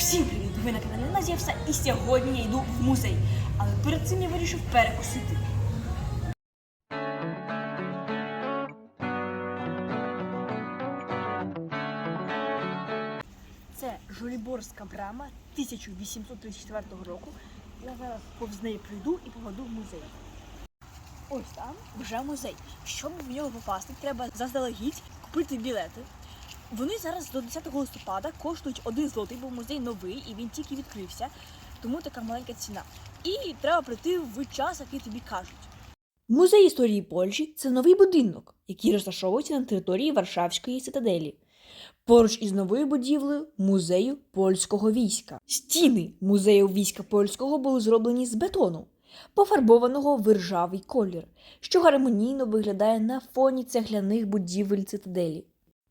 Всім привіт! Ви на каналі Назєвса і сьогодні я йду в музей. Але перед цим я вирішив перекусити. Це Жоліборська брама 1834 року. Я зараз повз неї прийду і поведу в музей. Ось там вже музей. Щоб в нього попасти, треба заздалегідь купити білети. Вони зараз до 10 листопада коштують один злотий, бо музей новий і він тільки відкрився, тому така маленька ціна. І треба прийти в час, який тобі кажуть. Музей історії Польщі це новий будинок, який розташовується на території Варшавської цитаделі. Поруч із новою будівлею музею польського війська. Стіни музею війська польського були зроблені з бетону, пофарбованого в ржавий колір, що гармонійно виглядає на фоні цегляних будівель цитаделі.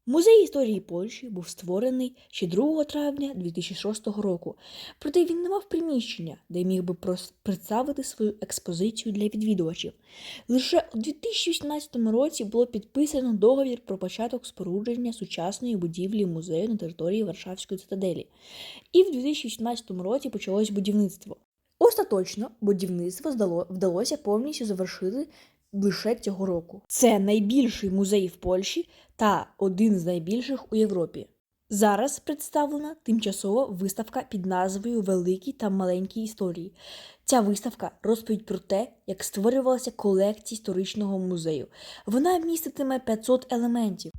Музей історії Польщі був створений ще 2 травня 2006 року, проте він не мав приміщення, де міг би представити свою експозицію для відвідувачів. Лише у 2018 році було підписано договір про початок спорудження сучасної будівлі музею на території Варшавської цитаделі. І в 2018 році почалось будівництво. Остаточно будівництво вдалося повністю завершити лише цього року. Це найбільший музей в Польщі та один з найбільших у Європі. Зараз представлена тимчасова виставка під назвою Великі та маленькі історії. Ця виставка розповідь про те, як створювалася колекція історичного музею. Вона міститиме 500 елементів.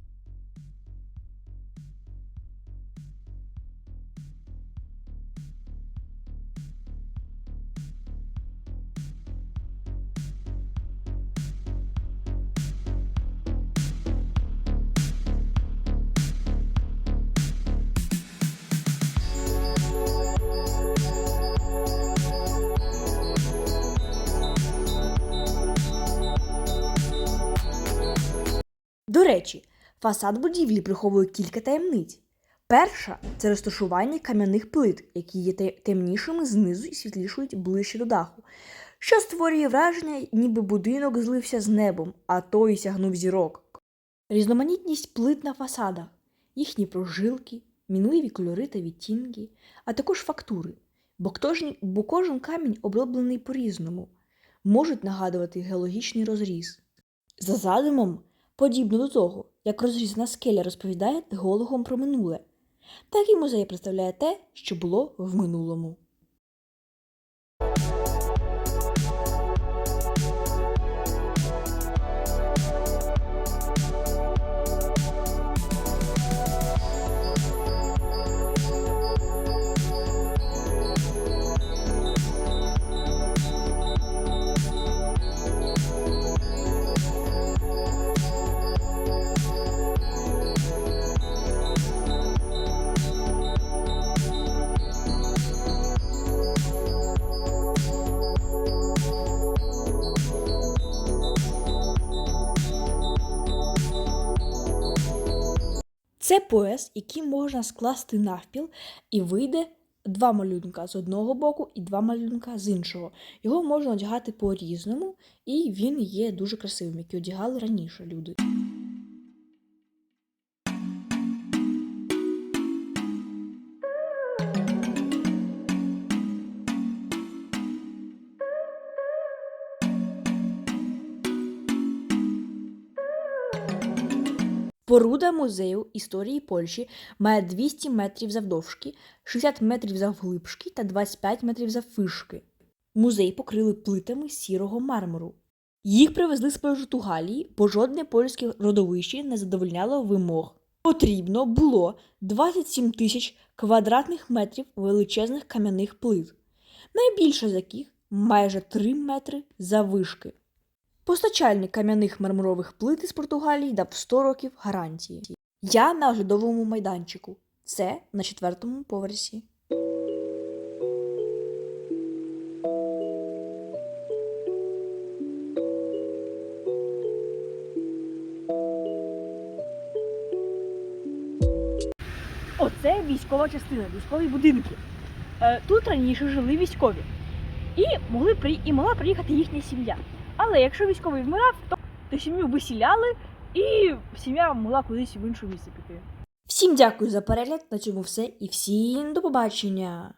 До речі, фасад будівлі приховує кілька таємниць. Перша це розташування кам'яних плит, які є темнішими знизу і світлішують ближче до даху, що створює враження, ніби будинок злився з небом, а той сягнув зірок. Різноманітність плит на фасадах, їхні прожилки, мінливі кольори та відтінки, а також фактури, бо кожен, бо кожен камінь оброблений по-різному, можуть нагадувати геологічний розріз. За задумом, подібно до того, як розрізана скеля розповідає геологам про минуле, так і музей представляє те, що було в минулому. Це пояс, який можна скласти навпіл, і вийде два малюнка з одного боку і два малюнка з іншого. Його можна одягати по-різному, і він є дуже красивим, який одягали раніше люди. Поруда музею історії Польщі має 200 метрів завдовжки, 60 метрів завглибшки та 25 метрів заввишки. Музей покрили плитами сірого мармуру. Їх привезли з Португалії, бо жодне польське родовище не задовольняло вимог. Потрібно було 27 тисяч квадратних метрів величезних кам'яних плит, найбільша з яких майже 3 метри заввишки. Постачальник кам'яних мармурових плит із Португалії дав 100 років гарантії. Я на оглядовому майданчику. Це на четвертому поверсі. Оце військова частина, військові будинки. Е, Тут раніше жили військові. І могли і могла приїхати їхня сім'я. Але якщо військовий вмирав, то, то сім'ю висіляли, і сім'я могла кудись в інше місце піти. Всім дякую за перегляд. На цьому все і всім до побачення.